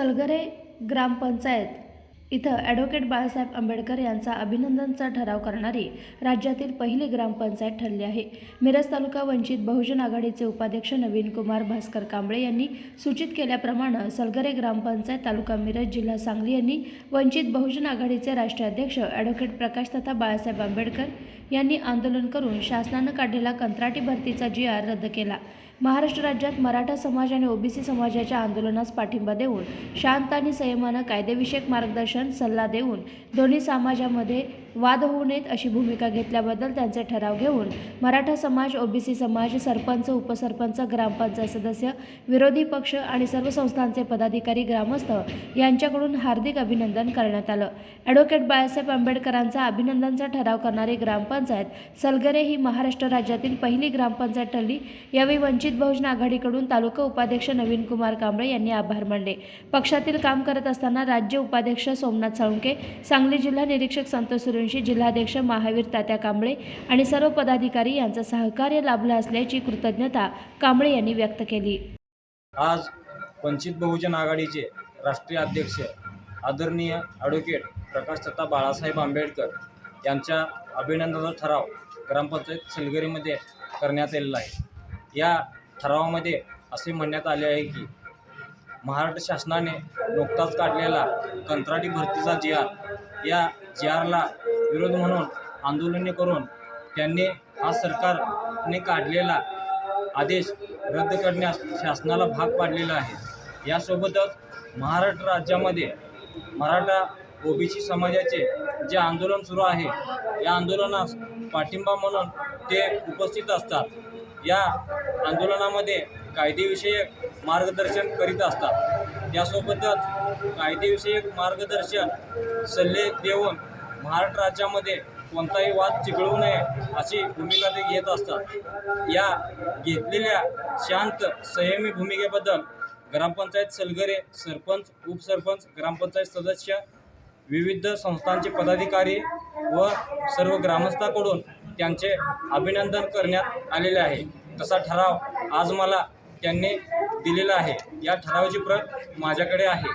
सलगरे ग्रामपंचायत इथं ॲडव्होकेट बाळासाहेब आंबेडकर यांचा अभिनंदनचा ठराव करणारी राज्यातील पहिली ग्रामपंचायत ठरली आहे. मिरज तालुका वंचित बहुजन आघाडीचे उपाध्यक्ष नवीन कुमार भास्कर कांबळे यांनी सूचित केल्याप्रमाणे सलगरे ग्रामपंचायत तालुका मिरज जिल्हा सांगली यांनी वंचित बहुजन आघाडीचे राष्ट्रीय अध्यक्ष ॲडव्होकेट प्रकाश तथा बाळासाहेब आंबेडकर यांनी आंदोलन करून शासनानं काढलेला कंत्राटी भरतीचा जी आर रद्द केला. महाराष्ट्र राज्यात मराठा समाज आणि ओबीसी समाजाच्या आंदोलनास पाठिंबा देऊन शांत आणि संयमानं कायदेविषयक मार्गदर्शन सल्ला देऊन दोन्ही समाजामध्ये वाद होऊ नयेत अशी भूमिका घेतल्याबद्दल त्यांचे ठराव घेऊन मराठा समाज ओबीसी समाज सरपंच उपसरपंच ग्रामपंचायत सदस्य विरोधी पक्ष आणि सर्व संस्थांचे पदाधिकारी ग्रामस्थ यांच्याकडून हार्दिक अभिनंदन करण्यात आलं. ॲडव्होकेट बाळासाहेब आंबेडकरांचा अभिनंदनचा ठराव करणारी ग्रामपंचायत सलगरे ही महाराष्ट्र राज्यातील पहिली ग्रामपंचायत ठरली. यावेळी वंचित बहुजन आघाडीकडून तालुका उपाध्यक्ष नवीन कुमार कांबळे यांनी आभार मानले. पक्षातील काम करत असताना राज्य उपाध्यक्ष सोमनाथ साळुंके सांगली जिल्हा निरीक्षक संतोष सूर्यवंशी जिल्हाध्यक्ष महावीर तात्या कांबळे आणि सर्व पदाधिकारी यांचं सहकार्य लाभलं असल्याची कृतज्ञता कांबळे यांनी व्यक्त केली. आज वंचित बहुजन आघाडीचे राष्ट्रीय अध्यक्ष आदरणीय ॲडव्होकेट प्रकाश तथा बाळासाहेब आंबेडकर यांच्या अभिनंदनाचा ठराव ग्रामपंचायत सलगरीमध्ये करण्यात आलेला आहे. या ठरावामध्ये असे म्हणण्यात आले आहे की महाराष्ट्र शासनाने नुकताच काढलेला कंत्राटी भरतीचा जी आर या जी आरला विरोध म्हणून आंदोलने करून त्यांनी हा सरकारने काढलेला आदेश रद्द करण्यास शासनाला भाग पाडलेला आहे. यासोबतच महाराष्ट्र राज्यामध्ये मराठा ओबीसी समाजाचे जे आंदोलन सुरू आहे या आंदोलनास पाठिंबा म्हणून ते उपस्थित असतात. या आंदोलनामध्ये कायदेविषयक मार्गदर्शन करीत असतात. यासोबतच कायदेविषयक मार्गदर्शन सल्ले देऊन महाराष्ट्र राज्यामध्ये कोणताही वाद चिघळू नये अशी भूमिका ते घेत असतात. या घेतलेल्या शांत संयमी भूमिकेबद्दल ग्रामपंचायत सलगरे सरपंच उपसरपंच ग्रामपंचायत सदस्य विविध संस्थांचे पदाधिकारी व सर्व ग्रामस्थाकडून त्यांचे अभिनंदन करण्यात आलेले आहे. तसा ठराव आज मला त्यांनी दिलेला आहे. या ठरावाची प्रत माझ्याकडे आहे.